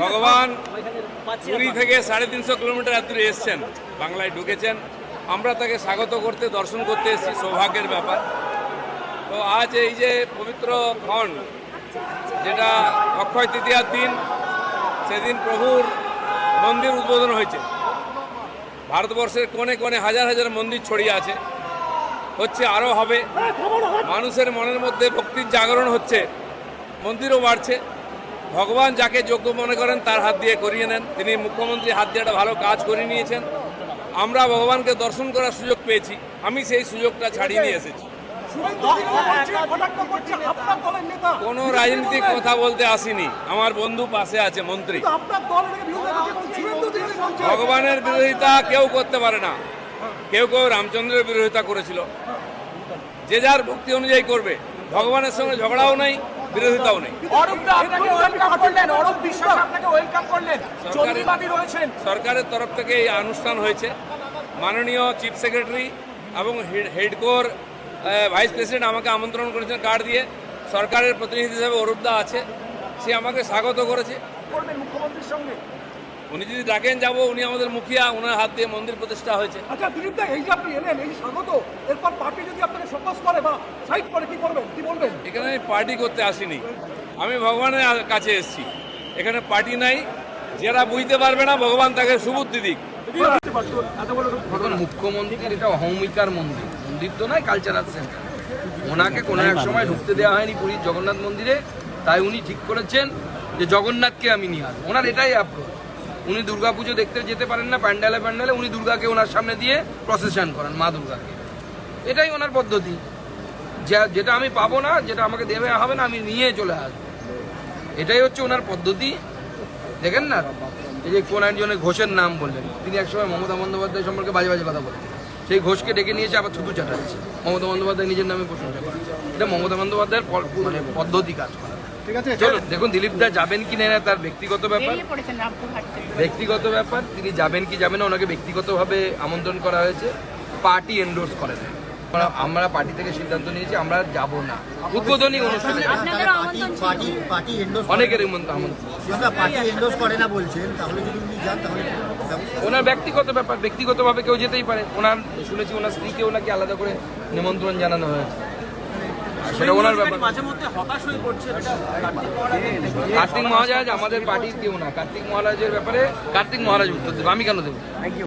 ভগবান পুরী থেকে সাড়ে তিনশো কিলোমিটার দূরে এসছেন, বাংলায় ঢুকেছেন। আমরা তাকে স্বাগত করতে, দর্শন করতে এসেছি, সৌভাগ্যের ব্যাপার। তো আজ এই যে পবিত্র ক্ষণ, যেটা অক্ষয় তৃতীয়ার দিন, সেদিন প্রভুর মন্দির উদ্বোধন হয়েছে। ভারতবর্ষের কোণে কোণে হাজার হাজার মন্দির ছড়িয়ে আছে। হচ্ছে আরও হবে। মানুষের মনের মধ্যে ভক্তির জাগরণ হচ্ছে। মন্দিরও বাড়ছে। ভগবান যাকে যোগ্য মনে করেন, তার হাত দিয়ে করিয়ে নেন। তিনি মুখ্যমন্ত্রী, হাত দিয়ে একটা ভালো কাজ করিয়ে নিয়েছেন। আমরা ভগবানকে দর্শন করার সুযোগ পেয়েছি। আমি সেই সুযোগটা ছাড়িয়ে নিয়ে এসেছি। কোনো রাজনীতিক কথা বলতে আসিনি। আমার বন্ধু পাশে আছে, মন্ত্রী। ভগবানের বিরোধিতা কেউ করতে পারে না। কেউ কেউ রামচন্দ্রের বিরোধিতা করেছিল। যে যার ভক্তি অনুযায়ী করবে। ভগবানের সঙ্গে ঝগড়াও নেই। বিরোধিতাও নেই। অরূপদা আপনাকে ওয়েলকাম করলেন অরূপ বিশ্বাস আপনাকে ওয়েলকাম করলেন। সরকারের- চন্দ্রবাদী রয়েছেন। সরকারের তরফ থেকে এই অনুষ্ঠান হয়েছে। মাননীয় চিফ সেক্রেটারি এবং হেডকোর ভাইস প্রেসিডেন্ট আমাকে আমন্ত্রণ করেছেন কার্ড দিয়ে। সরকারের প্রতিনিধি হিসেবে অরূপদা আছে। সে আমাকে স্বাগত করেছে। মুখ্যমন্ত্রীর সঙ্গে? উনি যদি ডাকেন যাব উনি আমাদের মুখিয়া ওনার হাত দিয়ে মন্দির প্রতিষ্ঠা হয়েছে। আচ্ছা দিলীপ দা এই যে আপনি এলেন এই স্বাগত। এরপর ফোকাস করে বা সাইড করে কি করবেন? কি বলবেন? এখানে আমি পার্টি করতে আসিনি। আমি ভগবানের কাছে এসেছি। এখানে পার্টি নাই। যারা বুঝতে পারবে না ভগবান তাকে সুবুদ্ধি দিক। মুখ্যমন্ত্রীর এটা অহমিকার মন্দির। মন্দির তো নয় কালচারাল সেন্টার ওনাকে কোনো এক সময় ঢুকতে দেওয়া হয়নি পুরীর জগন্নাথ মন্দিরে। তাই উনি ঠিক করেছেন যে জগন্নাথকে আমি নিয়ে আসব। ওনার এটাই অ্যাপ্রোচ উনি দুর্গাপুজো দেখতে যেতে পারেন না প্যান্ডেলে প্যান্ডেলে উনি দুর্গাকে ওনার সামনে দিয়ে প্রসেশন করেন মা দুর্গাকে। এটাই ওনার পদ্ধতি। যা যেটা আমি পাবো না যেটা আমাকে দেবে হবে না আমি নিয়ে চলে আসব। এটাই হচ্ছে ওনার পদ্ধতি। দেখেন না? এই যে কোন একজনের ঘোষের নাম বললেন তিনি একসময় মমতা বন্দ্যোপাধ্যায় সম্পর্কে বাজে বাজে কথা বলেন। সেই ঘোষকে ডেকে নিয়েছে আবার থুতু চাটাচ্ছে। মমতা বন্দ্যোপাধ্যায় নিজের নামে প্রশংসা করেছে। এটা মমতা বন্দ্যোপাধ্যায়ের মানে পদ্ধতি কাজ করা। ঠিক আছে চলো দেখুন দিলীপ দা যাবেন কি না তার ব্যক্তিগত ব্যাপার। ব্যক্তিগত ব্যাপার তিনি যাবেন কি যাবেন না ওনাকে ব্যক্তিগতভাবে আমন্ত্রণ করা হয়েছে। পার্টি এন্ডোর্স করে দেয় আমরা- পার্টি থেকে সিদ্ধান্ত নিয়েছি আমরা যাব না। উদ্বোধনী অনুষ্ঠানে যাব। আপনাদেরও আমন্ত্রণ ছিল। পার্টি পার্টি এন্ডোজ অনেকের আমন্ত্রণ। আমন্ত্রণ করে না বলছেন তাহলে যদি যান তাহলে ওনার ব্যক্তিগত ব্যাপার ব্যক্তিগতভাবে কেউ যেতেই পারে। ওনার শুনেছি ওনার স্ত্রীকে ওনাকে আলাদা করে নিমন্ত্রণ জানানো হয়েছে। সেটা ওনার ব্যাপার। মাঝে মধ্যে হতাশ কার্তিক মহারাজ। আমাদের পার্টির কেউ না। কার্তিক মহারাজের ব্যাপারে কার্তিক মহারাজ উত্তর দেবে। আমি কেন দেবো?